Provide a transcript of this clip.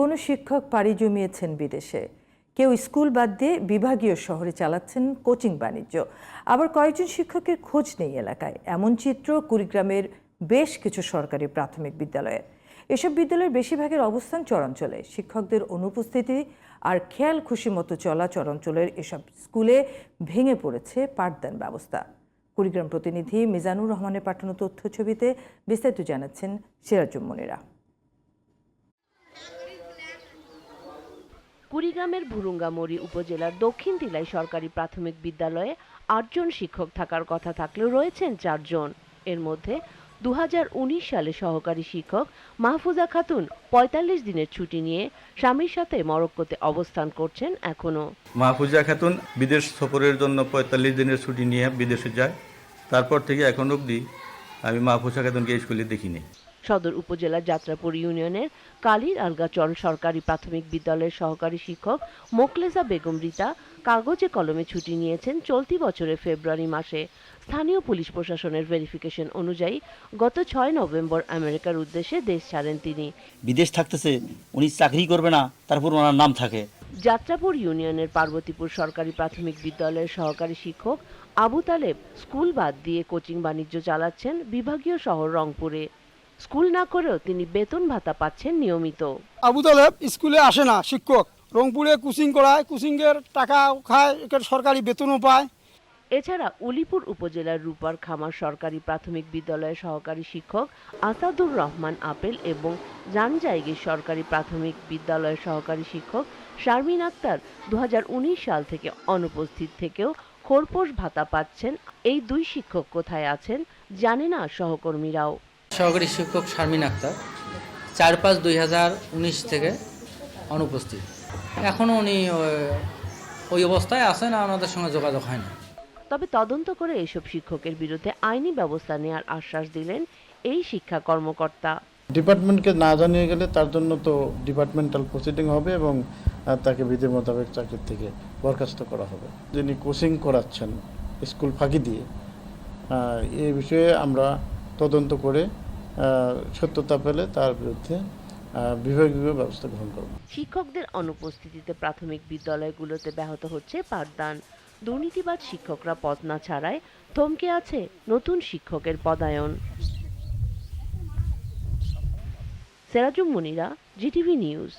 কোনো শিক্ষক পাড়ি জমিয়েছেন বিদেশে। কেউ স্কুল বাদ দিয়ে বিভাগীয় শহরে চালাচ্ছেন কোচিং বাণিজ্য। আবার কয়েকজন শিক্ষকের খোঁজ নেই এলাকায়। এমন চিত্র কুড়িগ্রামের বেশ কিছু সরকারি প্রাথমিক বিদ্যালয়ের এসব বিদ্যালয়ের বেশিরভাগের অবস্থান চরাঞ্চলে। শিক্ষকদের অনুপস্থিতি আর খেয়াল খুশি মতো চলা চরাঞ্চলের এসব স্কুলে ভেঙে পড়েছে পাঠদান ব্যবস্থা। কুড়িগ্রাম প্রতিনিধি মিজানুর রহমানের পাঠানো তথ্য ছবিতে বিস্তারিত জানাচ্ছেন সিরাজুম মনিরা। কুড়িগ্রামের ভুরুঙ্গামড়ি উপজেলার দক্ষিণ তিলাই সরকারি প্রাথমিক বিদ্যালয়ে আটজন শিক্ষক থাকার কথা থাকলেও রয়েছেন চারজন। এর মধ্যে দু হাজার উনিশ সালে সহকারী শিক্ষক মাহফুজা খাতুন ৪৫ দিনের ছুটি নিয়ে স্বামীর সাথে মরক্কোতে অবস্থান করছেন এখনও। মাহফুজা খাতুন বিদেশ সফরের জন্য পঁয়তাল্লিশ দিনের ছুটি নিয়ে বিদেশে যায়। তারপর থেকে এখন অবধি আমি মাহফুজা খাতুনকে স্কুলে দেখিনি। সদর উপজেলার যাত্রাপুর ইউনিয়নের কালীর আলগাচর সরকারি প্রাথমিক বিদ্যালয়ের সহকারী শিক্ষক মোকলেজা বেগম রিতা কাগজে কলমে ছুটি নিয়েছেন চলতি বছরের ফেব্রুয়ারি মাসে। স্থানীয় পুলিশ প্রশাসনের ভেরিফিকেশন অনুযায়ী গত ছয় নভেম্বর আমেরিকার উদ্দেশ্যে দেশ ছাড়েন তিনি। বিদেশ থাকতেছে উনি চাকরি করবে না তারপর ওনার নাম থাকে। যাত্রাপুর ইউনিয়নের পার্বতীপুর সরকারি প্রাথমিক বিদ্যালয়ের সহকারী শিক্ষক আবু তালেব স্কুল বাদ দিয়ে কোচিং বাণিজ্য চালাচ্ছেন বিভাগীয় শহর রংপুরে। স্কুল না করেও তিনি বেতন ভাতা পাচ্ছেন নিয়মিত। আবু তালেব স্কুলে আসে না শিক্ষক। রংপুরে কোচিং করায় কোচিংয়ের টাকা খায় সরকারি বেতনও পায়। এছাড়া উলিপুর উপজেলার রূপার খামার সরকারি প্রাথমিক বিদ্যালয়ের সহকারী শিক্ষক আসাদুর রহমান আপেল এবং জানজাইগির সরকারি প্রাথমিক বিদ্যালয়ের সহকারী শিক্ষক শারমিন আক্তার দু হাজার উনিশ সাল থেকে অনুপস্থিত থেকেও খোরপোশ ভাতা পাচ্ছেন। এই দুই শিক্ষক কোথায় আছেন জানে না সহকর্মীরাও। সহকারী শিক্ষক শারমিন আক্তার চার পাঁচ দুই হাজার উনিশ থেকে অনুপস্থিত। এখনও উনি ওই অবস্থায় আছেন আর ওনাদের সঙ্গে যোগাযোগ হয় না তবে তদন্ত করে এসব শিক্ষকের বিরুদ্ধে আইনি ব্যবস্থা নেওয়ার আশ্বাস দিলেন এই শিক্ষা কর্মকর্তা। ডিপার্টমেন্টকে না জানিয়ে গেলে তার জন্য তো ডিপার্টমেন্টাল প্রসিডিং হবে এবং তাকে বিধি মোতাবেক চাকরির থেকে বরখাস্ত করা হবে। যিনি কোচিং করাচ্ছেন স্কুল ফাঁকি দিয়ে এ বিষয়ে আমরা তদন্ত করে সত্যতা পেলে তার বিরুদ্ধে বিভাগীয় ব্যবস্থা গ্রহণ করব। শিক্ষকদের অনুপস্থিতিতে প্রাথমিক বিদ্যালয়গুলোতে ব্যাহত হচ্ছে পাঠদান। দুর্নীতিবাদ শিক্ষকরা পদ না ছাড়ায় থমকে আছে নতুন শিক্ষকের পদায়ন। Serajum Munira, GTV news.